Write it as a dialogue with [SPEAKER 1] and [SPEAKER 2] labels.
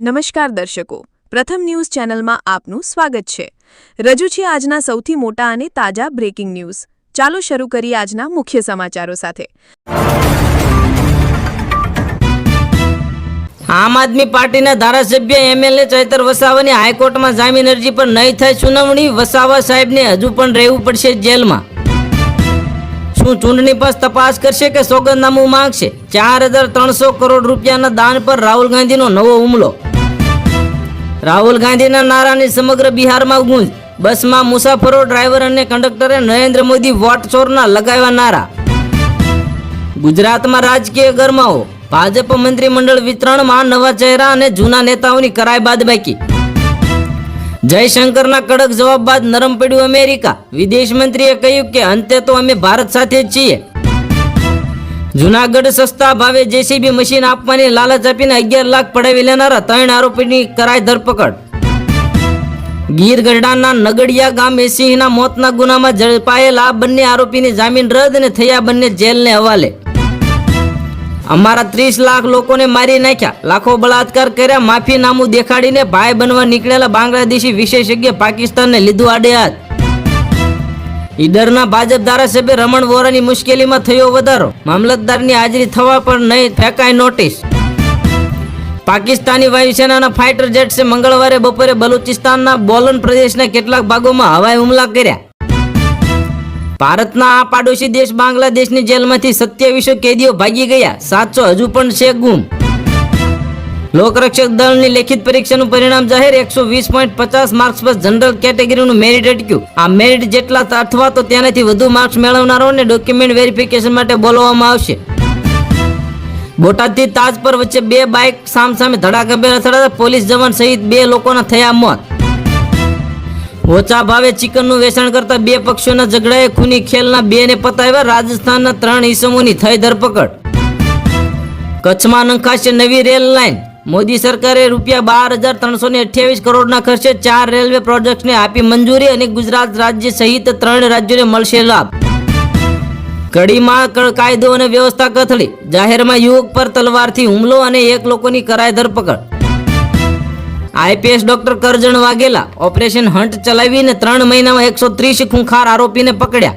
[SPEAKER 1] નમસ્કાર દર્શકો. પ્રથમ ન્યૂઝ ચેનલમાં આપનું સ્વાગત છે. રજૂ છે આજના સૌથી મોટા અને તાજા બ્રેકિંગ ન્યૂઝ ચાલો શરૂ કરીએ આજના મુખ્ય સમાચારો સાથે.
[SPEAKER 2] આમ આદમી પાર્ટીના ધારાસભ્ય એમએલએ ચૈતર વસાવાની હાઈકોર્ટમાં જામીન અરજી પર નહીં થાય સુનાવણી, વસાવા સાહેબને હજુ પણ રહેવું પડશે જેલમાં. શું ચૂંટણી પંચ તપાસ કરશે કે સોગંદનામું માંગશે? ચાર હજાર ત્રણસો કરોડ રૂપિયાના દાન પર રાહુલ ગાંધીનો નવો હુમલો. રાહુલ ગાંધીના નારાની સમગ્ર બિહારમાં ગુંજ બસમાં મુસાફરો, ડ્રાઈવર અને કંડક્ટરે નરેન્દ્ર મોદી વોટ ચોરના લગાવ્યા નારા. ગુજરાતમાં રાજકીય ગરમાઓ ભાજપ મંત્રીમંડળ વિતરણમાં નવા ચહેરા અને જૂના નેતાઓની કરાય બાદ બાકી જયશંકરના કડક જવાબ બાદ નરમ પડ્યું અમેરિકા. વિદેશ મંત્રીએ કહ્યું કે, અંતે તો અમે ભારત સાથે જ છીએ. જુનાગઢ સસ્તા ભાવે જેસીબી મશીન આપવાની લાલચ આપીને અગિયાર લાખ પડાવી લેનારા ત્રણ આરોપીની કરાય ધરપકડ. ગીર ગઢડાના નગડિયા ગામ એસીના મોતના ગુનામાં ઝડપાયેલા બંને આરોપીની જામીન રદ અને થયા બંને જેલને હવાલે. અમારા ત્રીસ લાખ લોકોને મારી નાખ્યા. લાખો બળાત્કાર કર્યા, માફીનામું દેખાડીને ભાઈ બનવા નીકળેલા બાંગ્લાદેશી વિશેષજ્ઞ પાકિસ્તાનને લીધું આડે હાથ ઈડરના ભાજપ ધારાસભ્ય રમણ વોરાની મુશ્કેલીમાં થયો વધારો. મામલતદારની હાજરી થવા પર નહીં ફેંકાય નોટિસ. પાકિસ્તાની વાયુસેનાના ફાઇટર જેટ્સે મંગળવારે બપોરે બલુચિસ્તાનના બોલન પ્રદેશના કેટલાક ભાગોમાં હવાઈ હુમલા કર્યા. ભારતના આ પાડોશી દેશ બાંગ્લાદેશની જેલમાંથી સત્યાવીસો કેદીઓ ભાગી ગયા. સાતસો હજુ પણ છે ગુમ. લોકરક્ષક દળની લેખિત પરીક્ષાનું પરિણામ જાહેર એકસો વીસ પોઈન્ટ પચાસ માર્ક્સ પર જનરલ કેટેગરીનું મેરિટ અટક્યું. આ મેરિટ જેટલા અથવા તો તેનાથી વધુ માર્ક્સ મેળવનારોને ડોક્યુમેન્ટ વેરિફિકેશન માટે બોલાવવામાં આવશે. બોટાદથી તાજ પર વચ્ચે બે બાઇક સામસામે ધડાકાભેર અથડાતા પોલીસ જવાન સહિત બે લોકોના થયા મોત. ઓછા ભાવે ચિકનનું વેચાણ કરતા બે પક્ષોના ઝઘડાએ ખૂની ખેલના બે ને પતાવ્યા રાજસ્થાનના ત્રણ ઈસમોની થઈ ધરપકડ. કચ્છમાં નંખાશે નવી રેલ લાઇન મોદી સરકારે રૂપિયા બાર હજાર ત્રણસો ને અઠ્યાવીસ કરોડના ખર્ચે ચાર રેલવે પ્રોજેક્ટને આપી મંજૂરી અને ગુજરાત રાજ્ય સહિત ત્રણ રાજ્યોને મળશે લાભ. કડીમાં કાયદો અને વ્યવસ્થા કથળી. જાહેરમાં યુવક પર તલવારથી હુમલો અને એક લોકોની કરાય ધરપકડ. IPS doctor Karjan Vaghela operation hunt ચલાવીને ત્રણ મહિનામાં એકસો ત્રીસ ખૂંખાર આરોપીને પકડ્યા.